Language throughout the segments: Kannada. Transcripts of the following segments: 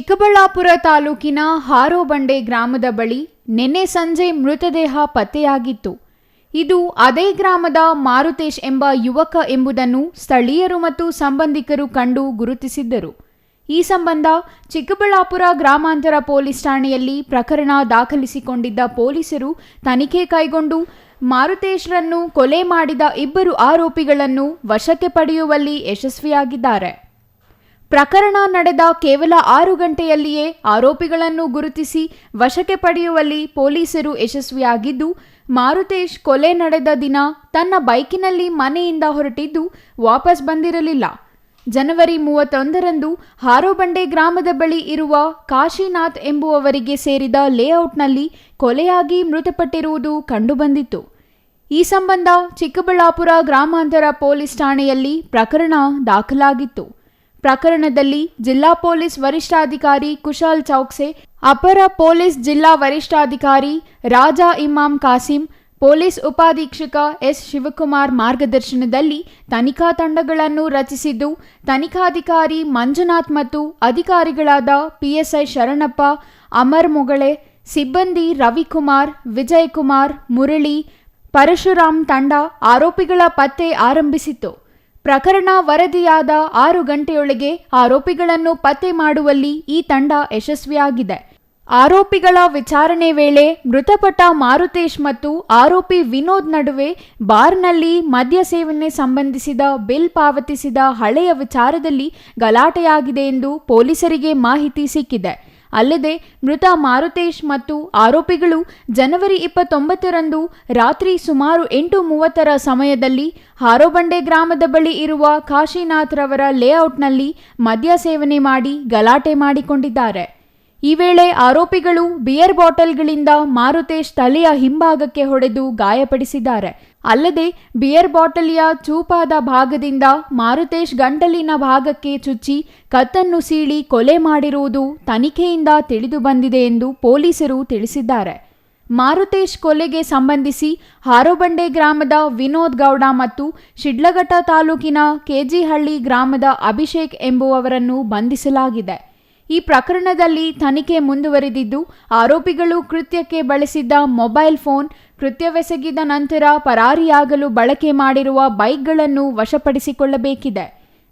ಚಿಕ್ಕಬಳ್ಳಾಪುರ ತಾಲೂಕಿನ ಹಾರೋಬಂಡೆ ಗ್ರಾಮದ ಬಳಿ ನಿನ್ನೆ ಸಂಜೆ ಮೃತದೇಹ ಪತ್ತೆಯಾಗಿತ್ತು. ಇದು ಅದೇ ಗ್ರಾಮದ ಮಾರುತೇಶ್ ಎಂಬ ಯುವಕ ಎಂಬುದನ್ನು ಸ್ಥಳೀಯರು ಮತ್ತು ಸಂಬಂಧಿಕರು ಕಂಡು ಗುರುತಿಸಿದ್ದರು. ಈ ಸಂಬಂಧ ಚಿಕ್ಕಬಳ್ಳಾಪುರ ಗ್ರಾಮಾಂತರ ಪೊಲೀಸ್ ಠಾಣೆಯಲ್ಲಿ ಪ್ರಕರಣ ದಾಖಲಿಸಿಕೊಂಡಿದ್ದ ಪೊಲೀಸರು ತನಿಖೆ ಕೈಗೊಂಡು ಮಾರುತೇಶ್ರನ್ನು ಕೊಲೆ ಮಾಡಿದ ಇಬ್ಬರು ಆರೋಪಿಗಳನ್ನು ವಶಕ್ಕೆ ಪಡೆಯುವಲ್ಲಿ ಯಶಸ್ವಿಯಾಗಿದ್ದಾರೆ. ಪ್ರಕರಣ ನಡೆದ ಕೇವಲ ಆರು ಗಂಟೆಯಲ್ಲಿಯೇ ಆರೋಪಿಗಳನ್ನು ಗುರುತಿಸಿ ವಶಕ್ಕೆ ಪಡೆಯುವಲ್ಲಿ ಪೊಲೀಸರು ಯಶಸ್ವಿಯಾಗಿದ್ದು, ಮಾರುತೇಶ್ ಕೊಲೆ ನಡೆದ ದಿನ ತನ್ನ ಬೈಕಿನಲ್ಲಿ ಮನೆಯಿಂದ ಹೊರಟಿದ್ದು ವಾಪಸ್ ಬಂದಿರಲಿಲ್ಲ. ಜನವರಿ ಮೂವತ್ತೊಂದರಂದು ಹಾರೋಬಂಡೆ ಗ್ರಾಮದ ಬಳಿ ಇರುವ ಕಾಶಿನಾಥ್ ಎಂಬುವವರಿಗೆ ಸೇರಿದ ಲೇಔಟ್ನಲ್ಲಿ ಕೊಲೆಯಾಗಿ ಮೃತಪಟ್ಟಿರುವುದು ಕಂಡುಬಂದಿತ್ತು. ಈ ಸಂಬಂಧ ಚಿಕ್ಕಬಳ್ಳಾಪುರ ಗ್ರಾಮಾಂತರ ಪೊಲೀಸ್ ಠಾಣೆಯಲ್ಲಿ ಪ್ರಕರಣ ದಾಖಲಾಗಿತ್ತು. ಪ್ರಕರಣದಲ್ಲಿ ಜಿಲ್ಲಾ ಪೊಲೀಸ್ ವರಿಷ್ಠಾಧಿಕಾರಿ ಕುಶಾಲ್ ಚೌಕ್ಸೆ, ಅಪರ ಪೊಲೀಸ್ ಜಿಲ್ಲಾ ವರಿಷ್ಠಾಧಿಕಾರಿ ರಾಜಾ ಇಮಾಮ್ ಕಾಸಿಂ, ಪೊಲೀಸ್ ಉಪಾಧೀಕ್ಷಕ ಎಸ್ ಶಿವಕುಮಾರ್ ಮಾರ್ಗದರ್ಶನದಲ್ಲಿ ತನಿಖಾ ತಂಡಗಳನ್ನು ರಚಿಸಿದ್ದು, ತನಿಖಾಧಿಕಾರಿ ಮಂಜುನಾಥ್ ಮತ್ತು ಅಧಿಕಾರಿಗಳಾದ ಪಿಎಸ್ಐ ಶರಣಪ್ಪ, ಅಮರ್ ಮೊಗಳೆ, ಸಿಬ್ಬಂದಿ ರವಿಕುಮಾರ್, ವಿಜಯಕುಮಾರ್, ಮುರಳಿ, ಪರಶುರಾಮ್ ತಂಡ ಆರೋಪಿಗಳ ಪತ್ತೆ ಆರಂಭಿಸಿತ್ತು. ಪ್ರಕರಣ ವರದಿಯಾದ ಆರು ಗಂಟೆಯೊಳಗೆ ಆರೋಪಿಗಳನ್ನು ಪತ್ತೆ ಮಾಡುವಲ್ಲಿ ಈ ತಂಡ ಯಶಸ್ವಿಯಾಗಿದೆ. ಆರೋಪಿಗಳ ವಿಚಾರಣೆ ವೇಳೆ ಮೃತಪಟ್ಟ ಮಾರುತೇಶ್ ಮತ್ತು ಆರೋಪಿ ವಿನೋದ್ ನಡುವೆ ಬಾರ್ನಲ್ಲಿ ಮದ್ಯ ಸೇವನೆ ಸಂಬಂಧಿಸಿದ ಬಿಲ್ ಪಾವತಿಸಿದ ಹಳೆಯ ವಿಚಾರದಲ್ಲಿ ಗಲಾಟೆಯಾಗಿದೆ ಎಂದು ಪೊಲೀಸರಿಗೆ ಮಾಹಿತಿ ಸಿಕ್ಕಿದೆ. ಅಲ್ಲದೆ ಮೃತ ಮಾರುತೇಶ್ ಮತ್ತು ಆರೋಪಿಗಳು ಜನವರಿ ಇಪ್ಪತ್ತೊಂಬತ್ತರಂದು ರಾತ್ರಿ ಸುಮಾರು ಎಂಟು ಮೂವತ್ತರ ಸಮಯದಲ್ಲಿ ಹಾರೋಬಂಡೆ ಗ್ರಾಮದ ಬಳಿ ಇರುವ ಕಾಶಿನಾಥ್ ರವರ ಲೇಔಟ್ನಲ್ಲಿ ಮದ್ಯ ಸೇವನೆ ಮಾಡಿ ಗಲಾಟೆ ಮಾಡಿಕೊಂಡಿದ್ದಾರೆ. ಈ ವೇಳೆ ಆರೋಪಿಗಳು ಬಿಯರ್ ಬಾಟಲ್ಗಳಿಂದ ಮಾರುತೇಶ್ ತಲೆಯ ಹಿಂಭಾಗಕ್ಕೆ ಹೊಡೆದು ಗಾಯಪಡಿಸಿದ್ದಾರೆ. ಅಲ್ಲದೆ ಬಿಯರ್ ಬಾಟಲಿಯ ಚೂಪಾದ ಭಾಗದಿಂದ ಮಾರುತೇಶ್ ಗಂಟಲಿನ ಭಾಗಕ್ಕೆ ಚುಚ್ಚಿ ಕತ್ತನ್ನು ಸೀಳಿ ಕೊಲೆ ಮಾಡಿರುವುದು ತನಿಖೆಯಿಂದ ತಿಳಿದು ಬಂದಿದೆ ಎಂದು ಪೊಲೀಸರು ತಿಳಿಸಿದ್ದಾರೆ. ಮಾರುತೇಶ್ ಕೊಲೆಗೆ ಸಂಬಂಧಿಸಿ ಹಾರೋಬಂಡೆ ಗ್ರಾಮದ ವಿನೋದ್ ಗೌಡ ಮತ್ತು ಶಿಡ್ಲಘಟ್ಟ ತಾಲೂಕಿನ ಕೆಜಿಹಳ್ಳಿ ಗ್ರಾಮದ ಅಭಿಷೇಕ್ ಎಂಬುವವರನ್ನು ಬಂಧಿಸಲಾಗಿದೆ. ಈ ಪ್ರಕರಣದಲ್ಲಿ ತನಿಖೆ ಮುಂದುವರೆದಿದ್ದು, ಆರೋಪಿಗಳು ಕೃತ್ಯಕ್ಕೆ ಬಳಸಿದ್ದ ಮೊಬೈಲ್ ಫೋನ್ ಕೃತ್ಯವೆಸಗಿದ ನಂತರ ಪರಾರಿಯಾಗಲು ಬಳಕೆ ಮಾಡಿರುವ ಬೈಕ್ಗಳನ್ನು ವಶಪಡಿಸಿಕೊಳ್ಳಬೇಕಿದೆ.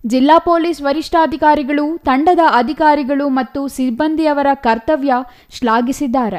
ಜಿಲ್ಲಾ ಪೊಲೀಸ್ ವರಿಷ್ಠಾಧಿಕಾರಿಗಳು, ತಂಡದ ಅಧಿಕಾರಿಗಳು ಮತ್ತು ಸಿಬ್ಬಂದಿಯವರ ಕರ್ತವ್ಯ ಶ್ಲಾಘಿಸಿದ್ದಾರೆ.